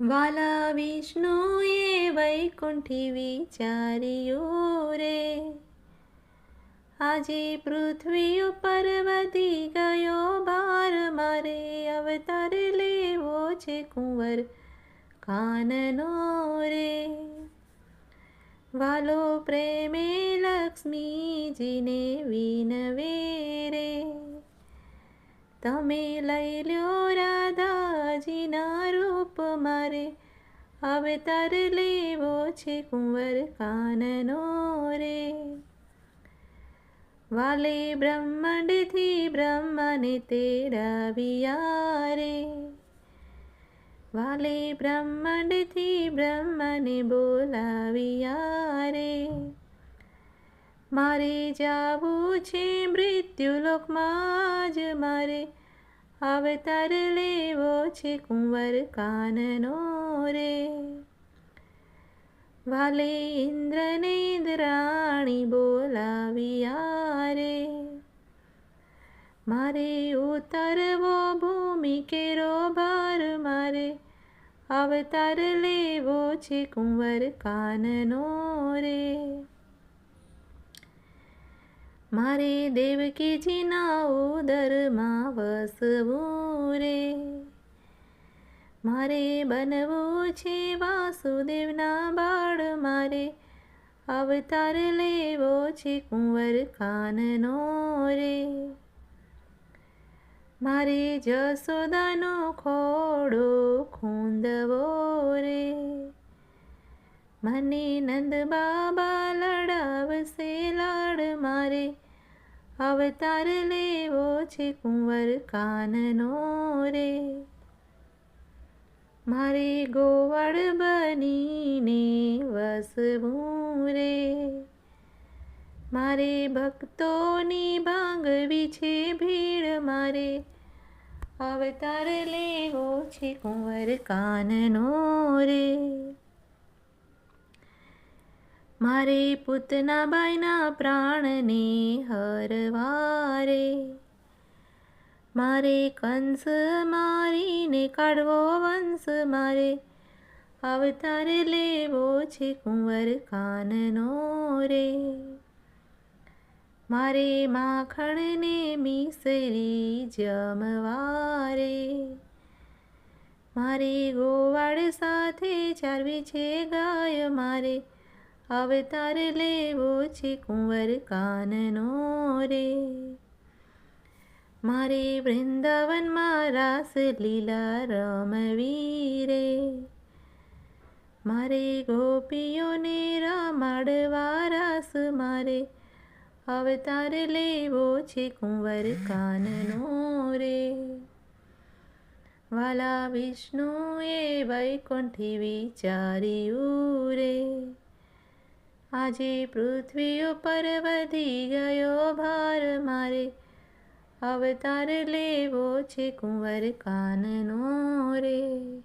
વાલા વિષ્ણુએ વૈકુંઠી વિચાર્યું રે આજે પૃથ્વી ઉપર વધી ગયો બાર મારે અવતાર લેવો છે કુંવર કાનનો રે વાલો પ્રેમે લક્ષ્મીજીને વિનવે રે તમે લઈ લ્યો રાધાજીના રૂપ મારે. અવતાર લેવો છે કુંવર કાનનો રે. વાલે બ્રહ્માંડથી બ્રહ્મને તેરાવ્યા રે. વાલે બ્રહ્માંડથી બ્રહ્મને બોલાવ્યા રે. મારે જાવું છે મૃત્યુલોકમાં જ મારે અવતાર લેવો છે કુંવર કાનનો રે. વાલે ઇન્દ્રને ઇન્દ્રાણી બોલાવ્યા રે. મારે ઉતરવો ભૂમિ કેરો ભાર, મારે અવતાર લેવો છે કુંવર કાનનો રે. મારે દેવકીજીના ઉદરમાં વસવું રે મારે બનવું છે વાસુદેવના બાળ, મારે અવતાર લેવો છે કુંવર કાનનો રે. મારે જસોદાનો ખોડો ખૂંદવો રે. મને નંદ બાબા લડાવશે લાડ, મારે અવતાર લેવો છે કુંવર કાનનો રે. મારે ગોવાળ બનીને વસવું રે. મારે ભક્તોની ભાંગવી છે ભીડ મારે. અવતાર લેવો છે કુંવર કાનનો રે. મારે પૂતના બાયના પ્રાણને હરવારે. મારે કંસ મારીને કાઢવો વંશ મારે. અવતાર લેવો છે કુંવર કાનનો રે. મારે માખણને મિસરી જમવારે. મારે ગોવાળ સાથે ચારવી છે ગાય મારે. અવતાર લેવો છે કુંવર કાનનો રે. મારે વૃંદાવનમાં રાસ લીલા રમવી રે. મારે ગોપીઓને રમાડવા રાસ મારે. અવતાર લેવો છે કુંવર કાનનો રે. વાલા વિષ્ણુએ વૈકુંઠી વિચાર્યું રે. આજે પૃથ્વી ઉપર વધી ગયો ભાર મારે. અવતાર લેવો છે કુંવર કાનનો રે.